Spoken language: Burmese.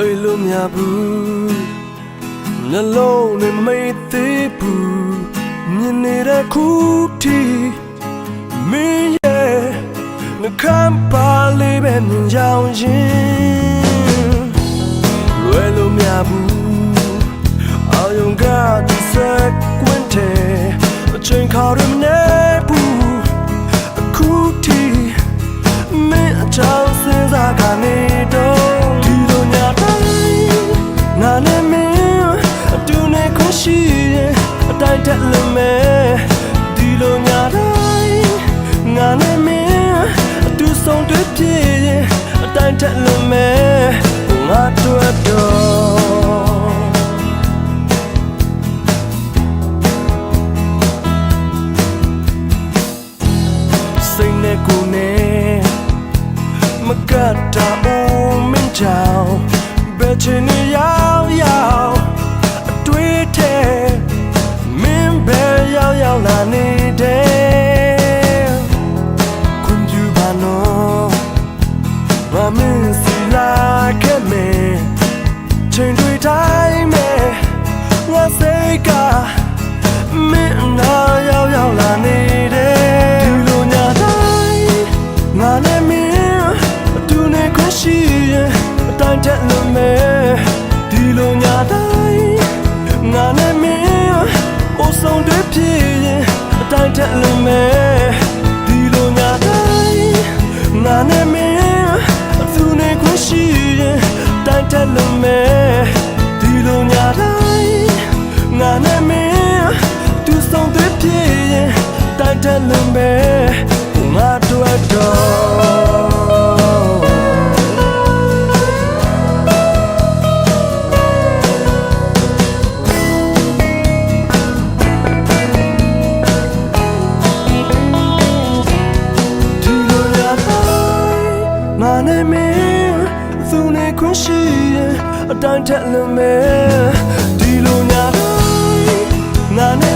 အိမ်လို့များဘူးနှလုံးနဲ့မိတ်သေးဘူးမြင်နေတဲ့ခုတီမင်းရဲ့နှကမ်းပါလေးပဲမြင်ကြောင်ရင်လွယ်လို့များဘူးအာယုံကဒီစက်ကွင်းတဲ့အချိန်ခါရမနေဘူးအခုတီ မကတ်တာအိုးမင်းကြောင်ဘယ်ချင်နေရောက်ရောက်အတွေ့ထဲမင်းပဲရောက်ရောက်လာနေတဲ့ခွန်ယူပါနော်မမင်းစီလာခဲ့မယ်ချိန်တွေတိုင်းမဲ့ငါစိတ်ကမင်းနာရောက်ရောက်လာနေတယ် တက်လို့မယ်ဒီလိုညတိုင်းငါနဲ့မင်းအိုဆုံးတွေ့ဖြစ်ရင်အတိုင်းတက်လို့မယ်ဒီလိုညတိုင်းငါနဲ့မင်းအတူနဲ့ခွင့်ရှိရင်အတိုင်းတက်လို့မယ်ဒီလိုညတိုင်းငါနဲ့မင်းသူဆောင်တဲ့ဖြစ်ရင်တိုက်တယ်လို့ပဲ နဲ့မင်းသူနဲ့ခွင့်ရှိရင်အတိုင်းထက်လို့မဲဒီလိုညာတိုင်းငါနဲ့